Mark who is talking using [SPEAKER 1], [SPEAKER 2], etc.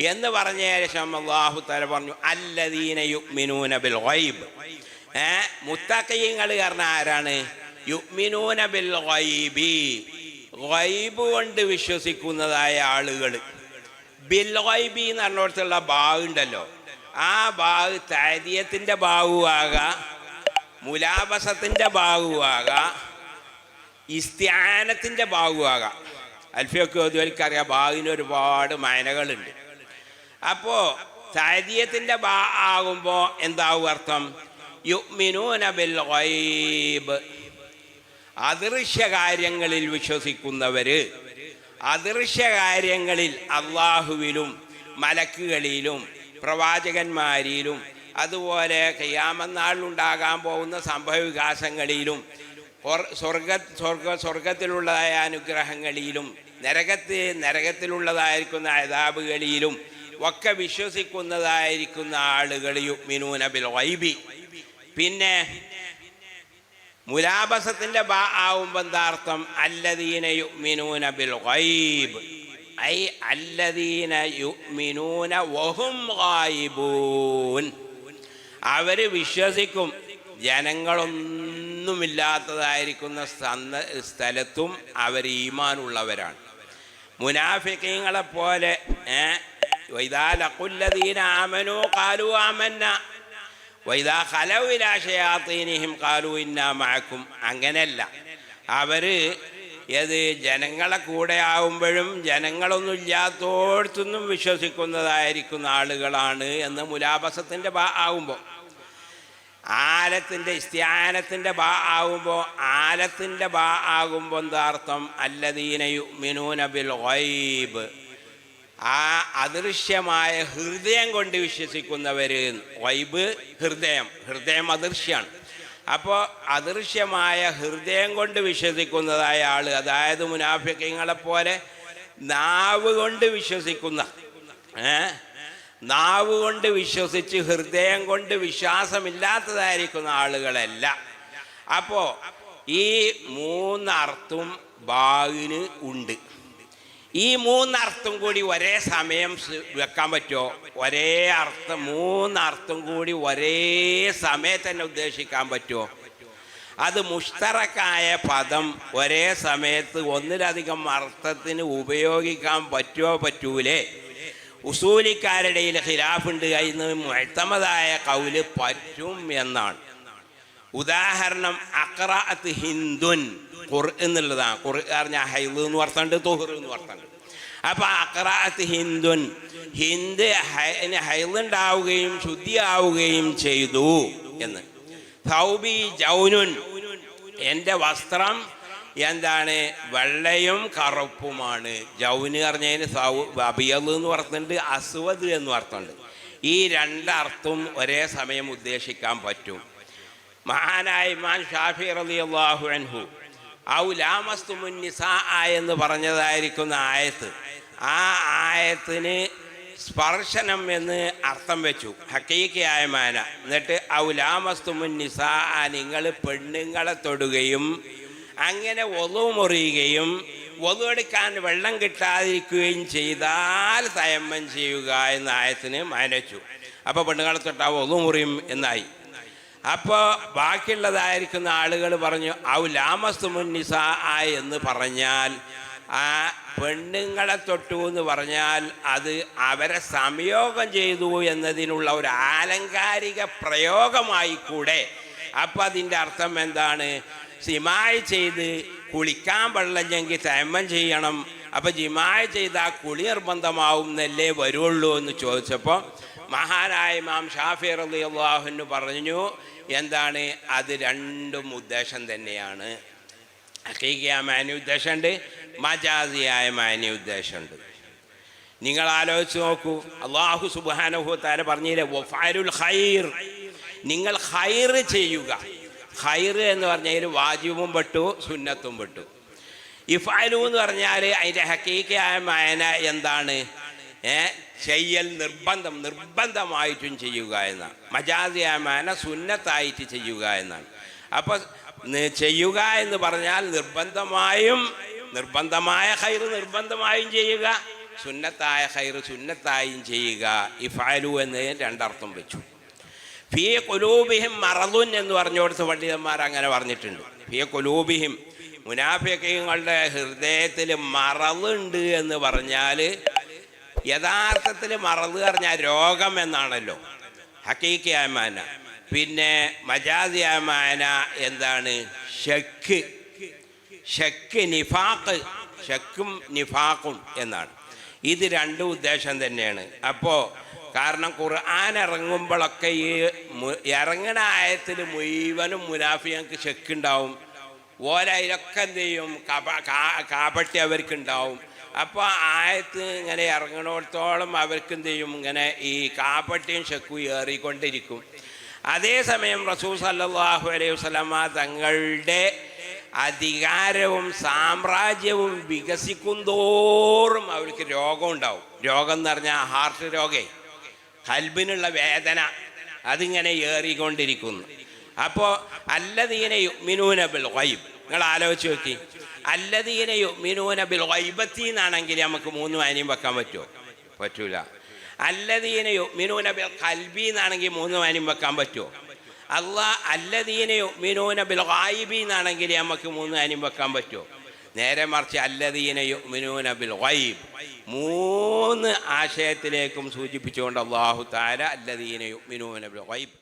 [SPEAKER 1] എന്ന് പറഞ്ഞ ശേഷം അള്ളാഹു തല പറഞ്ഞു അല്ലദീന യുക്മിനൂന ബിൽ ഗൈബ്. ഏ മുത്തക്കയ്യങ്ങൾ കാരണം ആരാണ്? യുക്മിനൂന ബിൽ ഗൈബി. ഗൈബ് കൊണ്ട് വിശ്വസിക്കുന്നതായ ആളുകൾ. ബിൽ ഗൈബി എന്ന് പറഞ്ഞിടത്തുള്ള ബാവ് ഉണ്ടല്ലോ. ആ ബാവ് താരിയത്തിന്റെ ഭാഗുവാക മുലാബസത്തിന്റെ ഭാഗുവാക ഇസ്ത്യാനത്തിന്റെ ഭാഗുവാക അൽഫിയൊക്കെ ഓതുവലിക്കറിയാം ഭാഗിന് ഒരുപാട് മയനകളുണ്ട്. അപ്പോൾ താരിയത്തിന്റെ ബാ ആകുമ്പോൾ എന്താവും അർത്ഥം? യുഗ്മിനൂന ബിൽ ഗൈബ്. വിശ്വസിക്കുന്നവര് അദൃശ്യ കാര്യങ്ങളിൽ അള്ളാഹുവിലും മലക്കുകളിലും പ്രവാചകന്മാരിലും അതുപോലെ കയ്യാമനാളിലുണ്ടാകാൻ പോകുന്ന സംഭവ വികാസങ്ങളിലും സ്വർഗ സ്വർഗ സ്വർഗത്തിലുള്ളതായ അനുഗ്രഹങ്ങളിലും നരകത്തെ നരകത്തിലുള്ളതായിരിക്കുന്ന അതാബുകളിലും ഒക്കെ വിശ്വസിക്കുന്നതായിരിക്കുന്ന ആളുകൾ യുഗ്മിനൂന ബിൽ ഗൈബി. പിന്നെ മുലാബസത്തിന്റെ ബാ ആവുമ്പോൾ എന്താർത്ഥം അല്ലദീന യുഅ്മിനൂന ബിൽ ഗൈബ്. ഐ അല്ലദീന യുഗ്മിനൂന വഹും ഗായിബൂൻ. അവർ വിശ്വസിക്കും. ജനങ്ങളൊന്നുമില്ലാത്തതായിരിക്കുന്ന സ്ഥലത്തും അവർ ഈമാനുള്ളവരാണ്. മുനാഫിക്കങ്ങളെ പോലെ ഏ വൈദാലക്കുല്ലദീന ആമനു കാലു ആമന്ന വൈദാ ഖലവിലാശയാത്തീനിഹിം കാലു ഇന്നാ മഴക്കും അങ്ങനെയല്ല അവർ ഏത് ജനങ്ങളെ കൂടെ ആവുമ്പോഴും ജനങ്ങളൊന്നും ഇല്ലാത്തോടത്തൊന്നും വിശ്വസിക്കുന്നതായിരിക്കുന്ന ആളുകളാണ് എന്ന് മുലാബസത്തിന്റെ ഭാ ആവുമ്പോൾ ആലത്തിന്റെ ഇസ്ത്യാനത്തിന്റെ ബാ ആവുമ്പോൾ ആലത്തിന്റെ ബാ ആകുമ്പോൾ എന്താർത്ഥം അല്ലദീനയു മിനൂനബിൽ ഗൈബ്. ആ അദൃശ്യമായ ഹൃദയം കൊണ്ട് വിശ്വസിക്കുന്നവർ വൈബ് ഹൃദയം ഹൃദയം അദൃശ്യമാണ് അപ്പോൾ അദൃശ്യമായ ഹൃദയം കൊണ്ട് വിശ്വസിക്കുന്നതായ ആൾ അതായത് മുനാഫിക്കങ്ങളെപ്പോലെ നാവ് കൊണ്ട് വിശ്വസിക്കുന്ന നാവ് കൊണ്ട് വിശ്വസിച്ച് ഹൃദയം കൊണ്ട് വിശ്വാസമില്ലാത്തതായിരിക്കുന്ന ആളുകളല്ല. അപ്പോൾ ഈ മൂന്നർത്ഥം ബാഗിന് ഉണ്ട്. ഈ മൂന്നർത്ഥം കൂടി ഒരേ സമയം വെക്കാൻ പറ്റുമോ? ഒരേ അർത്ഥം മൂന്നർത്ഥം കൂടി ഒരേ സമയത്ത് തന്നെ ഉദ്ദേശിക്കാൻ പറ്റുമോ? അത് മുഷ്തറക്കായ പദം ഒരേ സമയത്ത് ഒന്നിലധികം അർത്ഥത്തിന് ഉപയോഗിക്കാൻ പറ്റുമോ പറ്റൂലേ? ഉസൂലിക്കാരുടെ ഖിലാഫുണ്ട്. എന്ന് മുഴത്തമതായ കൗൽ പറ്റും എന്നാണ്. ഉദാഹരണം അക്രാത്ത് ഹിന്ദുൻ ഖുർ എന്നുള്ളതാണ്. ഖുർ പറഞ്ഞാൽ ഹൈദ് എന്ന് പറഞ്ഞുണ്ട് തുഹർ എന്ന് പറഞ്ഞുണ്ട് അപ്പൊ അക്രാത്ത് ഹിന്ദുൻ ഹിന്ദ് ഹൈദ് ഉണ്ടാവുകയും ശുദ്ധിയാവുകയും ചെയ്തു എന്ന്. സൗബി ജൗനുൻ എന്റെ വസ്ത്രം എന്താണ്? വെള്ളയും കറുപ്പുമാണ്. ജൗന് പറഞ്ഞതിന് സൗ അബിയൽ എന്ന് പറഞ്ഞിട്ടുണ്ട് അസ്വദ് എന്ന് പറഞ്ഞിട്ടുണ്ട്. ഈ രണ്ടർത്ഥം ഒരേ സമയം ഉദ്ദേശിക്കാൻ പറ്റും. മഹാനായ ഇമാൻ ഷാഫി റലി അള്ളാഹു അൻഹു ഔലാമസ്തു മുന്നിസാ നിസാ എന്ന് പറഞ്ഞതായിരിക്കുന്ന ആയത്ത്. ആ ആയത്തിന് സ്പർശനം എന്ന് അർത്ഥം വെച്ചു. ഹക്കീക്കയായ മാന. എന്നിട്ട് ഔലാമസ്തു മുന്നിസ നിങ്ങൾ പെണ്ണുങ്ങളെ തൊടുകയും അങ്ങനെ ഒതു മുറിയുകയും ഒതു എടുക്കാൻ വെള്ളം കിട്ടാതിരിക്കുകയും ചെയ്താൽ തയമ്മം ചെയ്യുക എന്ന ആയത്തിന് മാനച്ചു അപ്പോൾ പെണ്ണുങ്ങളെ തൊട്ടാൽ ഒതു മുറിയും എന്നായി. അപ്പോൾ ബാക്കിയുള്ളതായിരിക്കുന്ന ആളുകൾ പറഞ്ഞു ഔ ലാമസ്തു മുന്നിസ എന്ന് പറഞ്ഞാൽ ആ പെണ്ണുങ്ങളെ തൊട്ടു എന്ന് പറഞ്ഞാൽ അത് അവരെ സംയോഗം ചെയ്തു എന്നതിനുള്ള ഒരു ആലങ്കാരിക പ്രയോഗമായി കൂടെ അപ്പം അതിന്റെ അർത്ഥം എന്താണ്? സിമായി ചെയ്ത് കുളിക്കാൻ വെള്ളമെങ്കിൽ തയമ്മം ചെയ്യണം. അപ്പം ജിമായ ചെയ്താൽ കുളി നിർബന്ധമാവും എന്നല്ലേ വരുള്ളൂ എന്ന് ചോദിച്ചപ്പോൾ മഹാനായ ഇമാം ഷാഫി റലി അള്ളാഹുന് പറഞ്ഞു എന്താണ്? അത് രണ്ടും ഉദ്ദേശം തന്നെയാണ്. ഹക്കീക്കിയായ മാന്യ ഉദ്ദേശമുണ്ട് മജാസിയായ മാന്യ ഉദ്ദേശമുണ്ട്. നിങ്ങൾ ആലോചിച്ച് നോക്കൂ അള്ളാഹു സുബാനഹു താര പറഞ്ഞില്ലേ വഫാരുൽ ഖൈർ. നിങ്ങൾ ഖൈർ ചെയ്യുക. ഖൈർ എന്ന് പറഞ്ഞാൽ വാജിബും പെട്ടു സുന്നത്തും പെട്ടു. ഇഫാലു എന്ന് പറഞ്ഞാൽ അതിന്റെ ഹക്കീക്കയായ മായന എന്താണ്? ചെയ്യൽ നിർബന്ധം നിർബന്ധമായിട്ടും ചെയ്യുക എന്നാണ്. മജാസിയായ മാന സുന്നത്തായിട്ട് ചെയ്യുക എന്നാണ്. അപ്പോൾ ചെയ്യുക എന്ന് പറഞ്ഞാൽ നിർബന്ധമായും നിർബന്ധമായ ഹൈർ നിർബന്ധമായും ചെയ്യുക സുന്നത്തായ ഹൈർ സുന്നത്തായും ചെയ്യുക ഇഫാലു എന്നതിന് രണ്ടർത്ഥം വെച്ചു. ഫിയ കൊലൂബിഹിം മറതുൻ എന്ന് പറഞ്ഞുകൊടുത്ത പണ്ഡിതന്മാർ അങ്ങനെ പറഞ്ഞിട്ടുണ്ട്. ഫിയ കൊലൂബിഹിം മുനാഫിക്കങ്ങളുടെ ഹൃദയത്തിൽ മറവുണ്ട് എന്ന് പറഞ്ഞാൽ യഥാർത്ഥത്തിൽ മറന്ന് പറഞ്ഞാൽ രോഗം എന്നാണല്ലോ. ഹക്കീക്കിയാമാന പിന്നെ മജാദിയാമാന എന്താണ്? ഷക്ക്. ഷക്ക് നിഫാക്ക് ഷക്കും നിഫാക്കും എന്നാണ്. ഇത് രണ്ട് ഉദ്ദേശം തന്നെയാണ്. അപ്പോൾ കാരണം ഖുർആൻ ഇറങ്ങുമ്പോഴൊക്കെ ഈ ഇറങ്ങണ ആയത്തിൽ മുഴുവനും മുനാഫിയങ്ങൾക്ക് ഷെക്കുണ്ടാവും ഓലയിലൊക്കെ എന്ത് ചെയ്യും? കപ- കാപട്ടി അവർക്കുണ്ടാവും. അപ്പോൾ ആയത്ത് ഇങ്ങനെ ഇറങ്ങണോടത്തോളം അവർക്ക് എന്ത് ചെയ്യും? ഇങ്ങനെ ഈ കാപ്പട്ടിയും ഷെക്കും ഏറിക്കൊണ്ടിരിക്കും. അതേസമയം റസൂൽ സല്ലാഹു അലൈഹി വസല്ലമ തങ്ങളുടെ അധികാരവും സാമ്രാജ്യവും വികസിക്കും തോറും അവർക്ക് രോഗം ഉണ്ടാവും. രോഗം എന്ന് പറഞ്ഞാൽ ഹാർട്ട് രോഗേ. ഹൽബിനുള്ള വേദന അതിങ്ങനെ ഏറിക്കൊണ്ടിരിക്കുന്നു. അപ്പോൾ അല്ലതീനെ യുമിനൂന വൈബ് നിങ്ങൾ ആലോചിച്ച് നോക്കി. അല്ലദീന യുമിനൂന ബിൽ വൈബത്തി എന്നാണെങ്കിൽ നമുക്ക് മൂന്ന് വാനിയും വെക്കാൻ പറ്റുമോ? പറ്റൂല. അല്ലദീന യുമിനൂന ബിൽ കൽബി എന്നാണെങ്കിൽ മൂന്ന് വാനിയും വെക്കാൻ പറ്റുമോ? അള്ളാ അല്ലദീന യുമിനൂന ബിൽ വായിബി എന്നാണെങ്കിൽ നമുക്ക് മൂന്ന് വാനിയും വെക്കാൻ പറ്റുമോ? നേരെ മറിച്ച് അല്ലദീന യുമിനൂന ബിൽ ഗൈബ് മൂന്ന് ആശയത്തിലേക്കും സൂചിപ്പിച്ചുകൊണ്ട് അള്ളാഹു താര അല്ലദീന യുമിനൂന ബിൽ ഗൈബ്